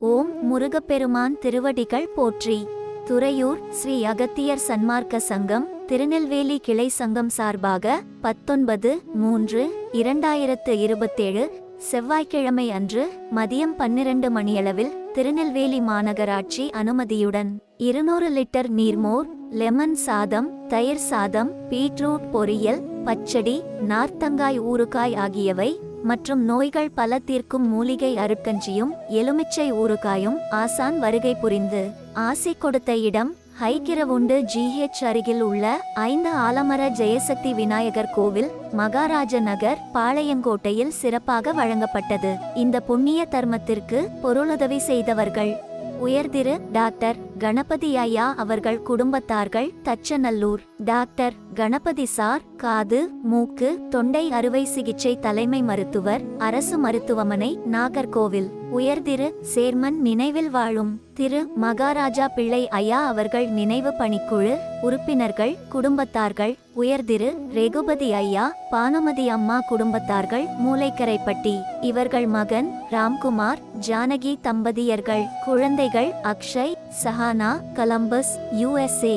ஓம் முருகப்பெருமான் திருவடிகள் போற்றி. துறையூர் ஸ்ரீ அகத்தியர் சன்மார்க்க சங்கம் திருநெல்வேலி கிளை சங்கம் சார்பாக பத்தொன்பது மூன்று இரண்டாயிரத்து இருபத்தேழு செவ்வாய்க்கிழமை அன்று மதியம் பன்னிரண்டு மணியளவில் திருநெல்வேலி மாநகராட்சி அனுமதியுடன். இருநூறு லிட்டர் நீர்மோர் லெமன் சாதம் தயிர் சாதம் பீட்ரூட் பொரியல் பச்சடி நார்த்தங்காய் ஊறுகாய் ஆகியவை மற்றும் நோய்கள் பல தீர்க்கும் மூலிகை அருட்கஞ்சியும் எலுமிச்சை ஊறுகாயும் ஆசான் வருகை புரிந்து. ஆசை கொடுத்த இடம் ஹைகிரவுண்டு ஜிஹெச் அருகில் உள்ள ஐந்து ஆலமர ஜெயசக்தி விநாயகர் கோவில் மகாராஜ நகர் பாளையங்கோட்டையில் சிறப்பாக வழங்கப்பட்டது. இந்த புண்ணிய தர்மத்திற்கு பொருளுதவி செய்தவர்கள். உயர்திரு டாக்டர் கணபதி ஐயா அவர்கள் குடும்பத்தார்கள் தச்சநல்லூர். டாக்டர் கணபதி சார் காது மூக்கு தொண்டை அறுவை சிகிச்சை தலைமை மருத்துவர் அரசு மருத்துவமனை நாகர்கோவில். உயர்திரு சேர்மன் நினைவில் வாழும் திரு மகாராஜா பிள்ளை ஐயா அவர்கள் நினைவு பணிக்குழு உறுப்பினர்கள் குடும்பத்தார்கள். உயர்திரு ரெகுபதி ஐயா பானுமதி அம்மா குடும்பத்தார்கள் மூளைக்கரைப்பட்டி இவர்கள் மகன் ராம்குமார் ஜானகி தம்பதியர்கள் குழந்தைகள் அக்ஷய் சஹானா கலம்பஸ் யுஎஸ்ஏ.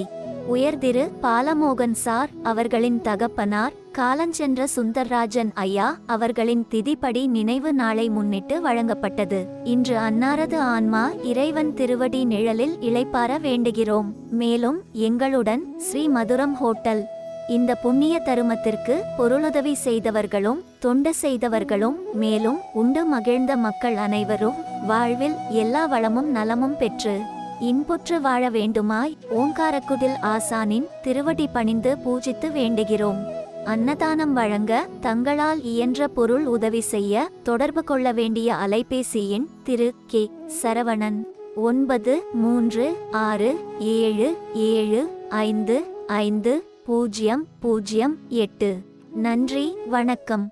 உயர்திரு பாலமோகன் சார் அவர்களின் தகப்பனார் காலஞ்சென்ற சுந்தர்ராஜன் ஐயா அவர்களின் திதிப்படி நினைவு நாளை முன்னிட்டு வழங்கப்பட்டது. இன்று அன்னாரது ஆன்மா இறைவன் திருவடி நிழலில் இளைப்பார வேண்டுகிறோம். மேலும் எங்களுடன் ஸ்ரீ மதுரம் ஹோட்டல் இந்த புண்ணிய தருமத்திற்கு பொருளுதவி செய்தவர்களும் தொண்டு செய்தவர்களும் மேலும் உண்டு மகிழ்ந்த மக்கள் அனைவரும் வாழ்வில் எல்லா வளமும் நலமும் பெற்று இன்புற்று வாழ வேண்டுமாய் ஓங்காரக்குடில் ஆசானின் திருவடி பணிந்து பூஜித்து வேண்டுகிறோம். அன்னதானம் வழங்க தங்களால் இயன்ற பொருள் உதவி செய்ய தொடர்பு கொள்ள வேண்டிய அலைபேசி எண் திரு கே. சரவணன். ஒன்பது மூன்று ஆறு ஏழு ஏழு ஐந்து ஐந்து பூஜ்ஜியம் பூஜ்ஜியம் எட்டு. நன்றி வணக்கம்.